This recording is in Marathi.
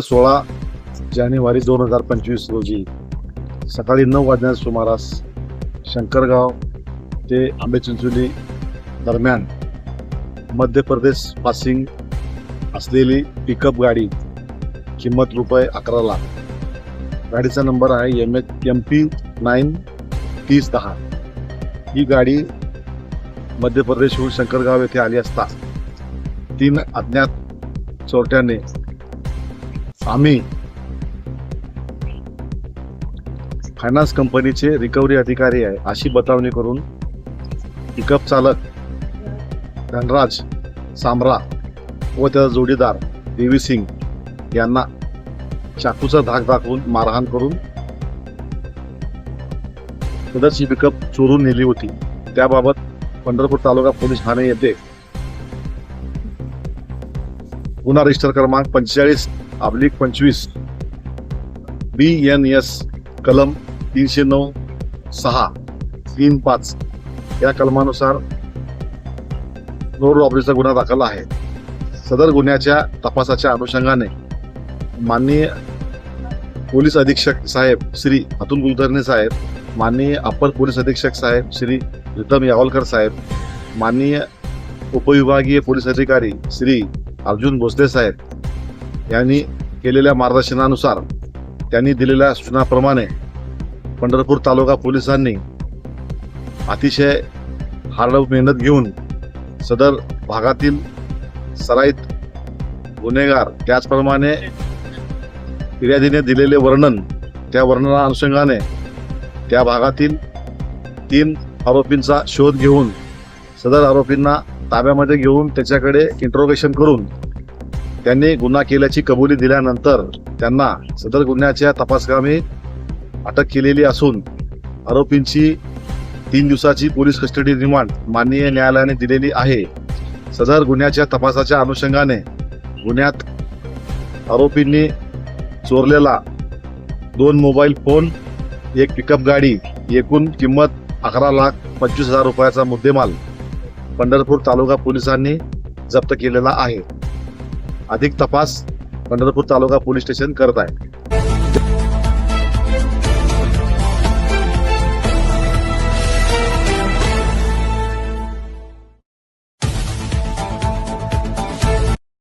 सोळा जानेवारी दोन हजार पंचवीस रोजी सकाळी नऊ वाजण्या सुमारास शंकरगाव ते आंबेचिंचोली दरम्यान मध्य प्रदेश पासिंग असलेली पिकअप गाडी किंमत रुपये अकरा लाख. गाडीचा नंबर आहे M H M P nine तीस दहा. ही गाडी मध्य प्रदेशहून शंकरगाव येथे आली असता तीन अज्ञात चोरट्याने आम्ही फायनान्स कंपनीचे रिकव्हरी अधिकारी आहे अशी बतावणी करून पिकअप चालक धनराज सामरा व त्याचा जोडीदार देवी सिंग यांना चाकूचा धाक दाखवून मारहाण करून सदरची पिकअप चोरून नेली होती. त्याबाबत पंढरपूर तालुका पोलीस ठाणे येथे गुन्हा रजिस्टर क्रमांक पंचेचाळीस अब्लिक पंचवीस बी एन एस कलम तीनशे नऊ सहा तीन पाच या कलमानुसार रोड रॉबरीचा गुन्हा दाखल आहे. सदर गुन्ह्याच्या तपासाच्या अनुषंगाने माननीय पोलीस अधीक्षक साहेब श्री अतुल कुलकर्णी साहेब माननीय अपर पोलीस अधीक्षक साहेब श्री रितम यावलकर साहेब माननीय उपविभागीय पोलीस अधिकारी श्री अर्जुन भोसले साहेब यांनी केलेल्या मार्गदर्शनानुसार त्यांनी दिलेल्या सूचनाप्रमाणे पंढरपूर तालुका पोलिसांनी अतिशय हार्ड मेहनत घेऊन सदर भागातील सराईत गुन्हेगार त्याचप्रमाणे फिर्यादीने दिलेले वर्णन त्या वर्णना अनुषंगाने त्या भागातील तीन आरोपींचा शोध घेऊन सदर आरोपींना ताब्यामध्ये घेऊन त्याच्याकडे इंट्रोगेशन करून त्यांनी गुन्हा केल्याची कबुली दिल्यानंतर त्यांना सदर गुन्ह्याच्या तपासकामी अटक केलेली असून आरोपींची तीन दिवसाची पोलीस कस्टडी रिमांड माननीय न्यायालयाने दिलेली आहे. सदर गुन्ह्याच्या तपासाच्या अनुषंगाने गुन्ह्यात आरोपींनी चोरलेला दोन मोबाईल फोन एक पिकअप गाडी एकूण किंमत अकरा लाख पंचवीस हजार रुपयाचा मुद्देमाल पंढरपूर तालुका पोलिसांनी जप्त केलेला आहे. अधिक तपास पंढरपूर तालुका पोलीस स्टेशन करत आहे